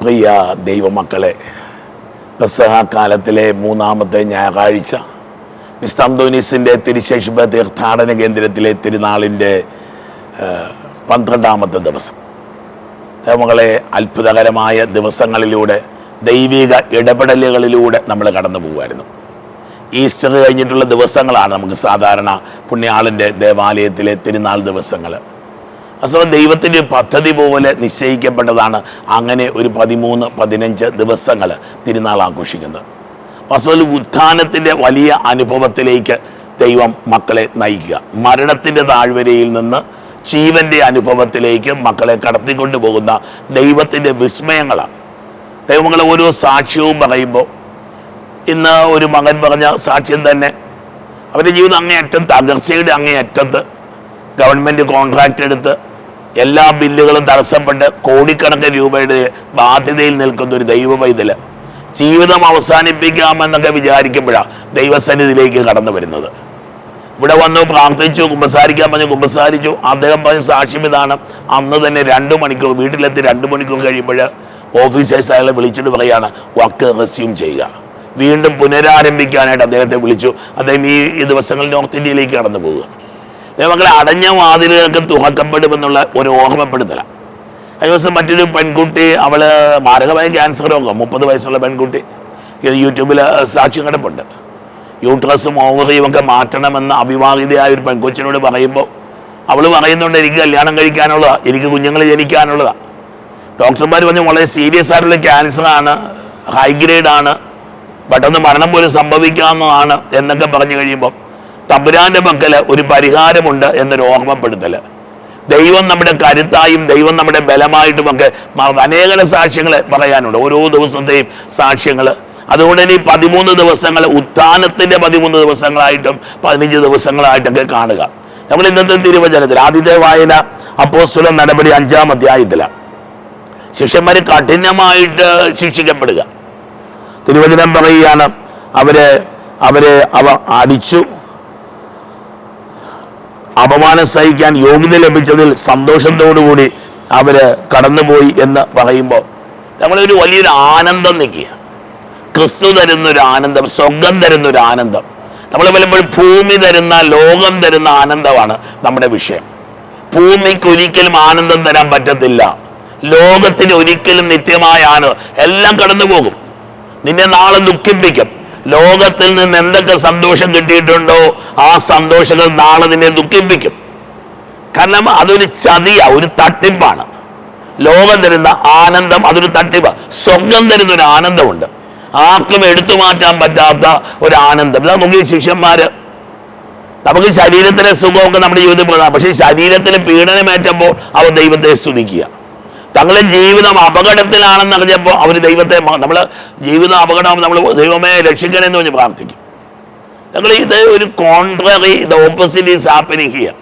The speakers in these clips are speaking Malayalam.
പ്രിയ ദൈവമക്കളെ കാലത്തിലെ മൂന്നാമത്തെ ഞായറാഴ്ച മിസ്താന്തോനീസിന്റെ തിരുശേഷിപ്പ് തീർത്ഥാടന കേന്ദ്രത്തിലെ തിരുനാളിന്റെ പന്ത്രണ്ടാമത്തെ ദിവസം. ദൈവങ്ങളെ അത്ഭുതകരമായ ദിവസങ്ങളിലൂടെ ദൈവിക ഇടപെടലുകളിലൂടെ നമ്മൾ കടന്നു പോകുമായിരുന്നു ഈസ്റ്റർ കഴിഞ്ഞിട്ടുള്ള ദിവസങ്ങളാണ് നമുക്ക് സാധാരണ പുണ്യാളിന്റെ ദേവാലയത്തിലെ തിരുനാൾ ദിവസങ്ങൾ അസോ ദൈവത്തിന്റെ പദ്ധതി പോലെ നിശ്ചയിക്കപ്പെട്ടതാണ് അങ്ങനെ ഒരു പതിമൂന്ന് പതിനഞ്ച് ദിവസങ്ങൾ തിരുനാൾ ആഘോഷിക്കുന്നത്. അസവൽ ഉത്ഥാനത്തിന്റെ വലിയ അനുഭവത്തിലേക്ക് ദൈവം മക്കളെ നയിക്കുക. മരണത്തിന്റെ താഴ്വരയിൽ നിന്ന് ജീവന്റെ അനുഭവത്തിലേക്ക് മക്കളെ കടത്തിക്കൊണ്ടു പോകുന്ന ദൈവത്തിന്റെ വിസ്മയങ്ങളാണ് ദൈവങ്ങളെ ഓരോ സാക്ഷ്യവും പറയുമ്പോൾ ഇന്ന് ഒരു മകൻ പറഞ്ഞ സാക്ഷ്യം തന്നെ അവരുടെ ജീവിതം അങ്ങേയറ്റം തകർച്ചയുടെ അങ്ങേയറ്റത്ത് ഗവൺമെന്റ് കോൺട്രാക്റ്റ് എടുത്ത് എല്ലാ ബില്ലുകളും തടസ്സപ്പെട്ട് കോടിക്കണക്കിന് രൂപയുടെ ബാധ്യതയിൽ നിൽക്കുന്ന ഒരു ദൈവ പൈതൽ ജീവിതം അവസാനിപ്പിക്കാമെന്നൊക്കെ വിചാരിക്കുമ്പോഴാണ് ദൈവസന്നിധിയിലേക്ക് കടന്നു വരുന്നത്. ഇവിടെ വന്നു പ്രാർത്ഥിച്ചു കുമ്പസാരിക്കാൻ പറഞ്ഞു കുമ്പസാരിച്ചു. അദ്ദേഹം പറഞ്ഞ സാക്ഷ്യം ഇതാണ്. അന്ന് തന്നെ രണ്ട് മണിക്കൂർ വീട്ടിലെത്തി രണ്ട് മണിക്കൂർ കഴിയുമ്പോൾ ഓഫീസേഴ്സ് അയാളെ വിളിച്ചിട്ട് പറയാണ് വർക്ക് റെസ്യൂം ചെയ്യുക. വീണ്ടും പുനരാരംഭിക്കാനായിട്ട് അദ്ദേഹത്തെ വിളിച്ചു. അദ്ദേഹം ഈ ദിവസങ്ങളിൽ നോർത്ത് ഇന്ത്യയിലേക്ക് കടന്നു പോവുക. ദൈവങ്ങളെ അടഞ്ഞ വാതിലുകൾക്ക് തുറക്കപ്പെടുമെന്നുള്ള ഒരു ഓർമ്മപ്പെടുത്തല. കഴിഞ്ഞ ദിവസം മറ്റൊരു പെൺകുട്ടി അവൾ മാരകമായ ക്യാൻസർ രോഗം മുപ്പത് വയസ്സുള്ള പെൺകുട്ടി യൂട്യൂബിൽ സാക്ഷ്യം കിടപ്പുണ്ട് യൂട്രസും ഓവറിയും ഒക്കെ മാറ്റണമെന്ന് അവിവാഹിതയായ ഒരു പെൺകൊച്ചിനോട് പറയുമ്പോൾ അവൾ പറയുന്നുണ്ട് എനിക്ക് കല്യാണം കഴിക്കാനുള്ളതാണ് എനിക്ക് കുഞ്ഞുങ്ങൾ ജനിക്കാനുള്ളതാണ് ഡോക്ടർമാർ പറഞ്ഞു വളരെ സീരിയസ് ആയിട്ടുള്ള ക്യാൻസറാണ് ഹൈഗ്രേഡാണ് പെട്ടെന്ന് മരണം പോലും സംഭവിക്കാവുന്നതാണ് എന്നൊക്കെ പറഞ്ഞു കഴിയുമ്പോൾ തമ്പുരാന്റെ പക്കൽ ഒരു പരിഹാരമുണ്ട് എന്നൊരു ഓർമ്മപ്പെടുത്തൽ. ദൈവം നമ്മുടെ കരുത്തായും ദൈവം നമ്മുടെ ബലമായിട്ടുമൊക്കെ അനേക സാക്ഷ്യങ്ങൾ പറയാനുണ്ട്. ഓരോ ദിവസത്തെയും സാക്ഷ്യങ്ങൾ. അതുകൊണ്ട് ഈ പതിമൂന്ന് ദിവസങ്ങൾ ഉത്ഥാനത്തിന്റെ പതിമൂന്ന് ദിവസങ്ങളായിട്ടും പതിനഞ്ച് ദിവസങ്ങളായിട്ടൊക്കെ കാണുക. നമ്മൾ ഇന്നത്തെ തിരുവചനത്തിൽ ആദ്യത്തെ വായന അപ്പോസ്തുല നടപടി അഞ്ചാം അധ്യായത്തിലാണ് ശിഷ്യന്മാർ കഠിനമായിട്ട് ശിക്ഷിക്കപ്പെടുക. തിരുവചനം പറയുകയാണ് അവരെ അവരെ അവ അടിച്ചു അപമാനം സഹിക്കാൻ യോഗ്യത ലഭിച്ചതിൽ സന്തോഷത്തോടുകൂടി അവർ കടന്നുപോയി എന്ന് പറയുമ്പോൾ നമ്മളൊരു വലിയൊരു ആനന്ദം നിൽക്കുക. ക്രിസ്തു തരുന്നൊരു ആനന്ദം സ്വർഗം തരുന്നൊരു ആനന്ദം. നമ്മൾ പലപ്പോഴും ഭൂമി തരുന്ന ലോകം തരുന്ന ആനന്ദമാണ് നമ്മുടെ വിഷയം. ഭൂമിക്ക് ഒരിക്കലും ആനന്ദം തരാൻ പറ്റത്തില്ല. ലോകത്തിന് ഒരിക്കലും നിത്യമായ ആനന്ദം എല്ലാം കടന്നു പോകും നിന്നെ നാളെ ദുഃഖിപ്പിക്കും. ലോകത്തിൽ നിന്ന് എന്തൊക്കെ സന്തോഷം കിട്ടിയിട്ടുണ്ടോ ആ സന്തോഷങ്ങൾ നാളെ നിന്നെ ദുഃഖിപ്പിക്കും. കാരണം അതൊരു ചതിയ ഒരു തട്ടിപ്പാണ്. ലോകം തരുന്ന ആനന്ദം അതൊരു തട്ടിപ്പ്. സ്വർഗം തരുന്ന ഒരു ആനന്ദമുണ്ട്. ആർക്കും എടുത്തു മാറ്റാൻ പറ്റാത്ത ഒരു ആനന്ദം. ഇതാ നോക്കി ശിഷ്യന്മാര്. നമുക്ക് ശരീരത്തിലെ സുഖമൊക്കെ നമ്മുടെ ജീവിതത്തിൽ പ്രധാനം പക്ഷേ ശരീരത്തിന് പീഡനമേറ്റപ്പോൾ അവർ ദൈവത്തെ സ്തുതിക്കുക. തങ്ങളുടെ ജീവിതം അപകടത്തിലാണെന്ന് അറിഞ്ഞപ്പോൾ അവർ ദൈവത്തെ നമ്മൾ ജീവിതം അപകടം നമ്മൾ ദൈവമേ രക്ഷിക്കണേ എന്ന് പറഞ്ഞ് പ്രാർത്ഥിക്കും. ഞങ്ങൾ ഇത് ഒരു contrary the opposite is happening here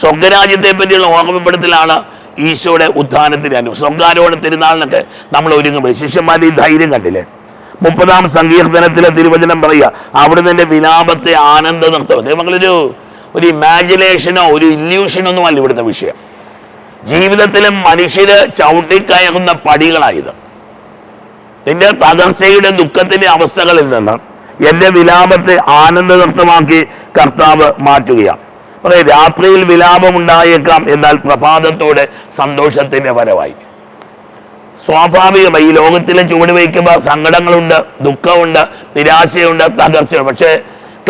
സ്വർഗരാജ്യത്തെ പറ്റിയുള്ള ഓർമ്മപ്പെടുത്തലാണ് ഈശോയുടെ ഉത്ഥാനത്തിന് അനുഭവം സ്വർഗാരോഹണ തിരുനാളിനൊക്കെ നമ്മൾ ഒരുങ്ങുമ്പോൾ. ശിഷ്യന്മാരുടെ ഈ ധൈര്യം കണ്ടില്ലേ? മുപ്പതാം സങ്കീർത്തനത്തിലെ തിരുവചനം പറയുക അവിടെ എന്റെ വിലാപത്തെ ആനന്ദ നൃത്തം നിങ്ങളൊരു ഒരു ഇമാജിനേഷനോ ഒരു ഇല്യൂഷനോ ഒന്നും അല്ല ഇവിടുത്തെ വിഷയം. ജീവിതത്തിലും മനുഷ്യര് ചവിട്ടിക്കയറുന്ന പടികളായത്. നിന്റെ തകർച്ചയുടെ ദുഃഖത്തിന്റെ അവസ്ഥകളിൽ നിന്ന് എന്റെ വിലാപത്തെ ആനന്ദനൃത്തമാക്കി കർത്താവ് മാറ്റുകയാണ്. പറയും രാത്രിയിൽ വിലാപമുണ്ടായേക്കാം എന്നാൽ പ്രഭാതത്തോടെ സന്തോഷത്തിന്റെ വരവായി. സ്വാഭാവികമായി ഈ ലോകത്തിലെ ചുവട് വയ്ക്കുമ്പോൾ സങ്കടങ്ങളുണ്ട് ദുഃഖമുണ്ട് നിരാശയുണ്ട് തകർച്ചയുണ്ട്. പക്ഷേ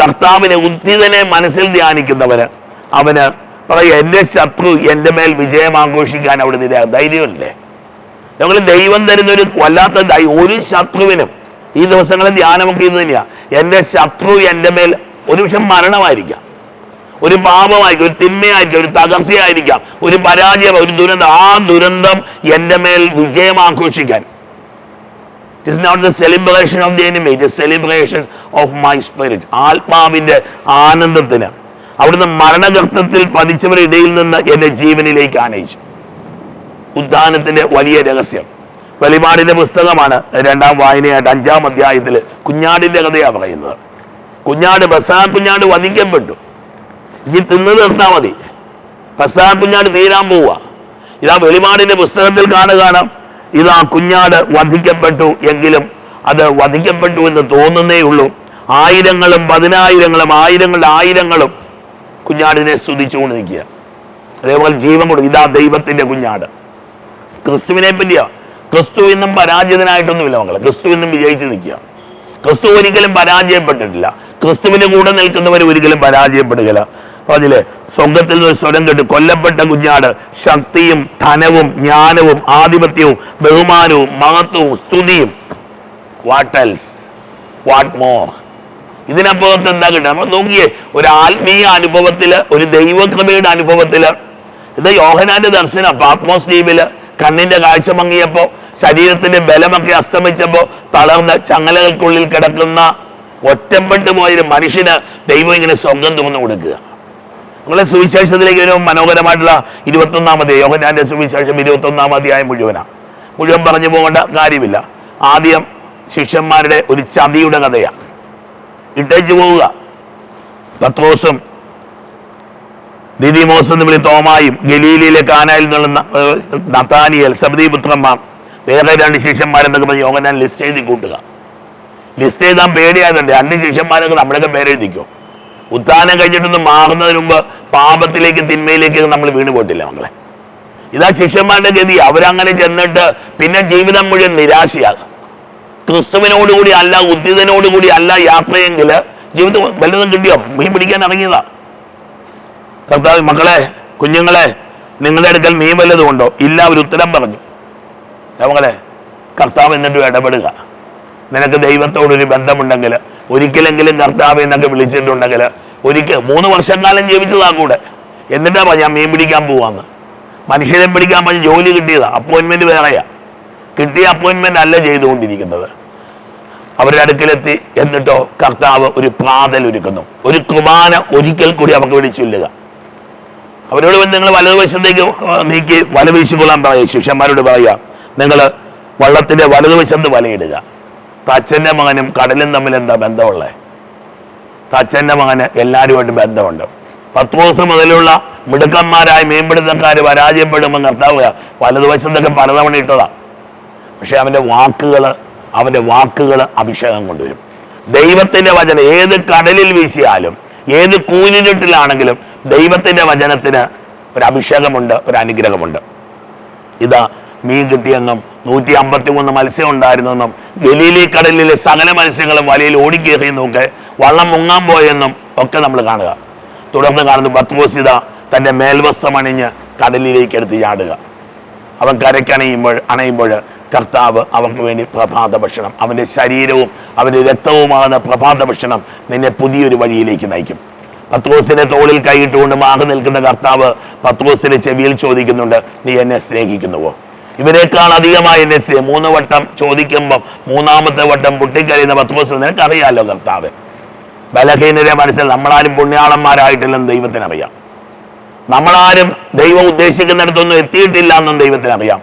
കർത്താവിനെ ഉദ്ധിതനെ മനസ്സിൽ ധ്യാനിക്കുന്നവന് അവന് പറയും എന്റെ ശത്രു എന്റെ മേൽ വിജയം ആഘോഷിക്കാൻ അവിടെ നിന്ന് ധൈര്യമില്ലേ? ഞങ്ങൾ ദൈവം തരുന്ന ഒരു വല്ലാത്ത ഒരു ശത്രുവിനും ഈ ദിവസങ്ങളിൽ ധ്യാനമൊക്കെ ഇത് തന്നെയാണ് എന്റെ ശത്രു എന്റെ മേൽ ഒരു വിഷം മരണമായിരിക്കാം. ഒരു പാപമായിരിക്കും ഒരു തിന്മയായിരിക്കാം ഒരു തകർച്ചയായിരിക്കാം ഒരു പരാജയം ഒരു ദുരന്തം. ആ ദുരന്തം എന്റെ മേൽ വിജയം ആഘോഷിക്കാൻ. It is not the celebration of the enemy it celebration of my spirit ആത്മാവിന്റെ ആനന്ദത്തിന്. അവിടുന്ന് മരണഗർത്തത്തിൽ പതിച്ചവരുടെ ഇടയിൽ നിന്ന് എന്റെ ജീവനിലേക്ക് ആനയിച്ചു. ഉദ്ധാനത്തിന്റെ വലിയ രഹസ്യം. വെളിപാടിന്റെ പുസ്തകമാണ് രണ്ടാം വായനയായിട്ട് അഞ്ചാം അധ്യായത്തിൽ കുഞ്ഞാടിന്റെ കഥയാണ് പറയുന്നത്. കുഞ്ഞാട് ബസാ കുഞ്ഞാട് വധിക്കപ്പെട്ടു ഇനി തിന്നു തീർത്താൽ മതി. ബസാ കുഞ്ഞാട് തീരാൻ പോവുക ഇതാ വെളിപാടിന്റെ പുസ്തകത്തിൽ കാണുകയാണ്. ഇതാ കുഞ്ഞാട് വധിക്കപ്പെട്ടു എങ്കിലും അത് വധിക്കപ്പെട്ടു എന്ന് തോന്നുന്നേ ഉള്ളൂ. ആയിരങ്ങളും പതിനായിരങ്ങളും ആയിരങ്ങളുടെ ആയിരങ്ങളും കുഞ്ഞാടിനെ സ്തുതിച്ചുകൊണ്ട് നിൽക്കുക അതേപോലെ ജീവൻ കൊടുക്കുക ഇതാ ദൈവത്തിന്റെ കുഞ്ഞാട്. ക്രിസ്തുവിനെ പറ്റിയാ. ക്രിസ്തു ഇന്നും പരാജിതനായിട്ടൊന്നുമില്ല മക്കളെ. ക്രിസ്തു ഇന്നും വിജയിച്ച് നിൽക്കുക. ക്രിസ്തു ഒരിക്കലും പരാജയപ്പെട്ടിട്ടില്ല. ക്രിസ്തുവിന് കൂടെ നിൽക്കുന്നവർ ഒരിക്കലും പരാജയപ്പെടുകയില്ല. അതിൽ സ്വർഗത്തിൽ നിന്ന് സ്വരം കേട്ട് കൊല്ലപ്പെട്ട കുഞ്ഞാട് ശക്തിയും ധനവും ജ്ഞാനവും ആധിപത്യവും ബഹുമാനവും മഹത്വവും സ്തുതിയും. വാട്ടൽസ് വാട്ട് മോർ ഇതിനപ്പുറത്ത് എന്താ കിട്ടുക? നമ്മൾ നോക്കിയേ ഒരു ആത്മീയ അനുഭവത്തിൽ ഒരു ദൈവകൃപയുടെ അനുഭവത്തിൽ ഇത് യോഹനാന്റെ ദർശനം പാത്മോസ് ദ്വീപിൽ കണ്ണിന്റെ കാഴ്ച മങ്ങിയപ്പോ ശരീരത്തിന്റെ ബലമൊക്കെ അസ്തമിച്ചപ്പോ തളർന്ന ചങ്ങലകൾക്കുള്ളിൽ കിടക്കുന്ന ഒറ്റപ്പെട്ടു പോയൊരു മനുഷ്യന് ദൈവം ഇങ്ങനെ സ്വർഗം തുറന്നു കൊടുക്കുക. നമ്മളെ സുവിശേഷത്തിലേക്ക് ഒരു മനോഹരമായിട്ടുള്ള ഇരുപത്തൊന്നാമത് യോഹനാന്റെ സുവിശേഷം ഇരുപത്തൊന്നാം അധ്യായം മുഴുവനാണ് മുഴുവൻ പറഞ്ഞു പോകേണ്ട കാര്യമില്ല. ആദ്യം ശിഷ്യന്മാരുടെ ഒരു ചതിയുടെ കഥയാണ് ഇട്ടേച്ച് പോവുക പത്രോസും ദിദിമോസ് എന്ന് വിളി തോമായും ഗലീലിയിലെ കാനായിൽ നിന്നുള്ള നത്താനിയൽ സബദീപുത്രന്മാർ വേറെ രണ്ട് ശിഷ്യന്മാരെന്നൊക്കെ പറഞ്ഞ് യോഗനാൻ ലിസ്റ്റ് എഴുതി കൂട്ടുക. ലിസ്റ്റ് എഴുതാൻ പേടിയാകുന്നുണ്ട് രണ്ട് ശിഷ്യന്മാരൊക്കെ നമ്മുടെയൊക്കെ പേരെഴുതിക്കോ ഉത്ഥാനം കഴിഞ്ഞിട്ടൊന്നും മാറുന്നതിന് മുമ്പ് പാപത്തിലേക്ക് തിന്മയിലേക്ക് നമ്മൾ വീണ് പോയിട്ടില്ല മക്കളെ. ഇതാ ശിഷ്യന്മാരുടെ ഗതി. അവരങ്ങനെ ചെന്നിട്ട് പിന്നെ ജീവിതം മുഴുവൻ നിരാശയാകും. ക്രിസ്തുവിനോടുകൂടി അല്ല ഉദ്ധിതനോടുകൂടി അല്ല യാത്രയെങ്കിൽ ജീവിതം വല്ലതും കിട്ടിയോ? മീൻ പിടിക്കാൻ ഇറങ്ങിയതാ. കർത്താവ് മക്കളെ കുഞ്ഞുങ്ങളെ നിങ്ങളുടെ അടുക്കൽ മീൻ വല്ലതും ഉണ്ടോ ഇല്ല അവർ ഉത്തരം പറഞ്ഞു. മകളെ കർത്താവ് എന്നിട്ട് ഇടപെടുക. നിനക്ക് ദൈവത്തോടൊരു ബന്ധമുണ്ടെങ്കിൽ ഒരിക്കലെങ്കിലും കർത്താവ് എന്നൊക്കെ വിളിച്ചിട്ടുണ്ടെങ്കിൽ ഒരിക്കൽ മൂന്ന് വർഷം കാലം ജീവിച്ചതാ കൂടെ. എന്നിട്ടാ ഞാൻ മീൻ പിടിക്കാൻ പോവാന്ന്. മനുഷ്യരെ പിടിക്കാൻ പറഞ്ഞ് ജോലി കിട്ടിയതാ. അപ്പോയിന്റ്മെന്റ് വേറെയാ. കിട്ടിയ അപ്പോയിന്റ്മെന്റ് അല്ല ചെയ്തുകൊണ്ടിരിക്കുന്നത്. അവരുടെ അടുക്കലെത്തി എന്നിട്ടോ കർത്താവ് ഒരു പ്രാതൽ ഒരുക്കുന്നു. ഒരു കുർബാന ഒരിക്കൽ കൂടി അവർക്ക് വേണ്ടി ചൊല്ലുക. അവരോട് നിങ്ങൾ വലതുവശത്തേക്ക് നീക്കി വലവീശിക്കൊള്ളാൻ പറയുക. ശിഷ്യന്മാരോട് പറയുക നിങ്ങൾ വള്ളത്തിന്റെ വലതുവശത്ത് വലയിടുക. തച്ചന്റെ മകനും കടലും തമ്മിൽ എന്താ ബന്ധമുള്ളത് തച്ചന്റെ മകന് എല്ലാവരുമായിട്ട് ബന്ധമുണ്ട്. പത്ത് ദിവസം മുതലുള്ള മിടുക്കന്മാരായ മീൻപിടുത്തക്കാർ പരാജയപ്പെടുമ്പോൾ കർത്താവ് വലതുവശത്തൊക്കെ പലതവണ ഇട്ടതാ. പക്ഷെ അവന്റെ വാക്കുകൾ അവന്റെ വാക്കുകൾ അഭിഷേകം കൊണ്ടുവരും. ദൈവത്തിന്റെ വചനം ഏത് കടലിൽ വീശിയാലും ഏത് കൂനിരുട്ടിലാണെങ്കിലും ദൈവത്തിന്റെ വചനത്തിന് ഒരു അഭിഷേകമുണ്ട് ഒരു അനുഗ്രഹമുണ്ട്. ഇതാ മീൻ കിട്ടിയെന്നും നൂറ്റി അമ്പത്തി മൂന്ന് മത്സ്യം ഉണ്ടായിരുന്നെന്നും ഗലീലി കടലിലെ സകല മത്സ്യങ്ങളും വലയിൽ ഓടിക്കേറിയെന്നും ഒക്കെ വള്ളം മുങ്ങാൻ പോയെന്നും ഒക്കെ നമ്മൾ കാണുക. തുടർന്ന് കാണുന്നു പത്മോസിത തന്റെ മേൽവസ്ത്രം അണിഞ്ഞ് കടലിലേക്ക് എടുത്ത് ചാടുക. അവൻ കരയ്ക്കണയുമ്പോൾ അണയുമ്പോൾ കർത്താവ് അവർക്ക് വേണ്ടി പ്രഭാത ഭക്ഷണം അവന്റെ ശരീരവും അവന്റെ രക്തവുമാകുന്ന പ്രഭാത ഭക്ഷണം നിന്നെ പുതിയൊരു വഴിയിലേക്ക് നയിക്കും. പത്രോസിന്റെ തോളിൽ കൈയിട്ടുകൊണ്ട് മാറി നിൽക്കുന്ന കർത്താവ് പത്രോസിന്റെ ചെവിയിൽ ചോദിക്കുന്നുണ്ട് നീ എന്നെ സ്നേഹിക്കുന്നുവോ? ഇവരെക്കാൾ അധികമായി എന്നെ സ്നേഹം മൂന്ന് വട്ടം ചോദിക്കുമ്പം മൂന്നാമത്തെ വട്ടം പൊട്ടിക്കരയുന്ന പത്രോസ് നിനക്കറിയാലോ കർത്താവ്? ബലഹീനരെ മനസ്സിൽ നമ്മളാരും പുണ്യാളന്മാരായിട്ടില്ലെന്ന് ദൈവത്തിനറിയാം. നമ്മളാരും ദൈവം ഉദ്ദേശിക്കുന്നിടത്തൊന്നും എത്തിയിട്ടില്ല എന്നും ദൈവത്തിനറിയാം.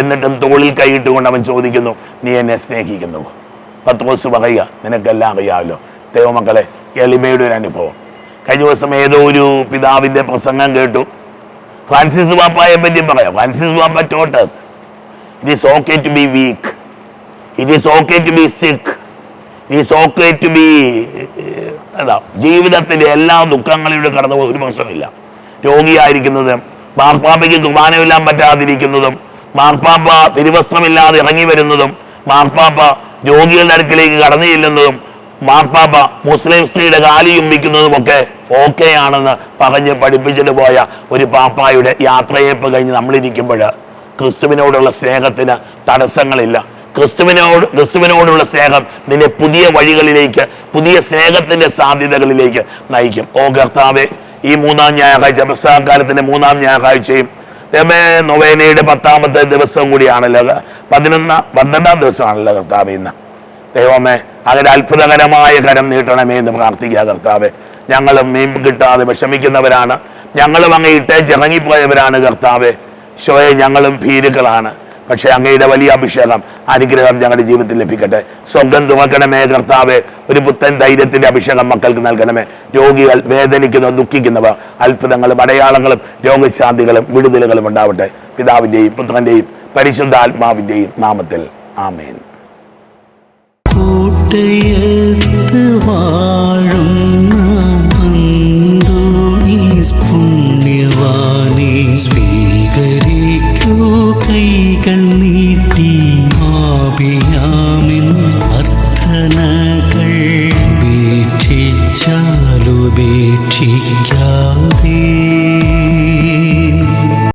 എന്നിട്ടും തോളിൽ കൈയിട്ടുകൊണ്ട് അവൻ ചോദിക്കുന്നു നീ എന്നെ സ്നേഹിക്കുന്നു? പത്രോസ് പറയുക നിനക്കെല്ലാം അറിയാമല്ലോ. ദൈവമക്കളെ എളിമയുടെ ഒരു അനുഭവം. കഴിഞ്ഞ ദിവസം ഏതോ ഒരു പിതാവിന്റെ പ്രസംഗം കേട്ടു. ഫ്രാൻസിസ് പാപ്പായെ പറ്റി പറയാം. ഫ്രാൻസിസ് പാപ്പ ടോട്ടേഴ്സ് it is okay to be weak it is okay to be sick it is okay to be എന്താ ജീവിതത്തിന്റെ എല്ലാ ദുഃഖങ്ങളിലൂടെ കടന്നു ഒരു പ്രശ്നമില്ല. രോഗിയായിരിക്കുന്നതും മാർപ്പാപ്പയ്ക്ക് കുർബാനമില്ലാൻ പറ്റാതിരിക്കുന്നതും മാർപ്പാപ്പ തിരുവസ്ത്രമില്ലാതെ ഇറങ്ങി വരുന്നതും മാർപ്പാപ്പ രോഗികളുടെ അടുക്കിലേക്ക് കടന്നു ചെല്ലുന്നതും മാർപ്പാപ്പ മുസ്ലിം സ്ത്രീയുടെ കാലി ചുംബിക്കുന്നതുമൊക്കെ ഓക്കെ ആണെന്ന് പറഞ്ഞ് പഠിപ്പിച്ചിട്ട് പോയ ഒരു പാപ്പായുടെ യാത്രയേപ്പ് കഴിഞ്ഞ് നമ്മളിരിക്കുമ്പോൾ ക്രിസ്തുവിനോടുള്ള സ്നേഹത്തിന് തടസ്സങ്ങളില്ല. ക്രിസ്തുവിനോട് ക്രിസ്തുവിനോടുള്ള സ്നേഹം നിന്നെ പുതിയ വഴികളിലേക്ക് പുതിയ സ്നേഹത്തിന്റെ സാധ്യതകളിലേക്ക് നയിക്കും. ഓ കർത്താവെ ഈ മൂന്നാം ഞായറാഴ്ച പ്രസവകാലത്തിന്റെ മൂന്നാം ഞായറാഴ്ചയും ദൈവമേ നൊവേനയുടെ പത്താമത്തെ ദിവസം കൂടിയാണല്ലോ പതിനൊന്നാം പന്ത്രണ്ടാം ദിവസമാണല്ലോ കർത്താവ് ഇന്ന്. ദൈവമേ അങ്ങനെ അത്ഭുതകരമായ കരം നീട്ടണമേ എന്ന് പ്രാർത്ഥിക്കുക കർത്താവെ. ഞങ്ങളും മീൻ കിട്ടാതെ വിഷമിക്കുന്നവരാണ്. ഞങ്ങളും അങ്ങ് ഇട്ടേച്ചിറങ്ങിപ്പോയവരാണ് കർത്താവെ. ശോയെ ഞങ്ങളും ഭീരുക്കളാണ്. പക്ഷേ അങ്ങയുടെ വലിയ അഭിഷേകം അനുഗ്രഹം ഞങ്ങളുടെ ജീവിതത്തിൽ ലഭിക്കട്ടെ. സ്വർഗം തുറക്കണമേ കർത്താവ്. ഒരു പുത്തൻ ധൈര്യത്തിന്റെ അഭിഷേകം മക്കൾക്ക് നൽകണമേ. രോഗികൾ വേദനിക്കുന്നവർ ദുഃഖിക്കുന്നവർ അത്ഭുതങ്ങളും അടയാളങ്ങളും രോഗശാന്തികളും വിടുതലുകളും ഉണ്ടാവട്ടെ. പിതാവിന്റെയും പുത്രന്റെയും പരിശുദ്ധാത്മാവിന്റെയും നാമത്തിൽ. ആമേൻ. കൂട്ടയത്ത് വാഴുന്ന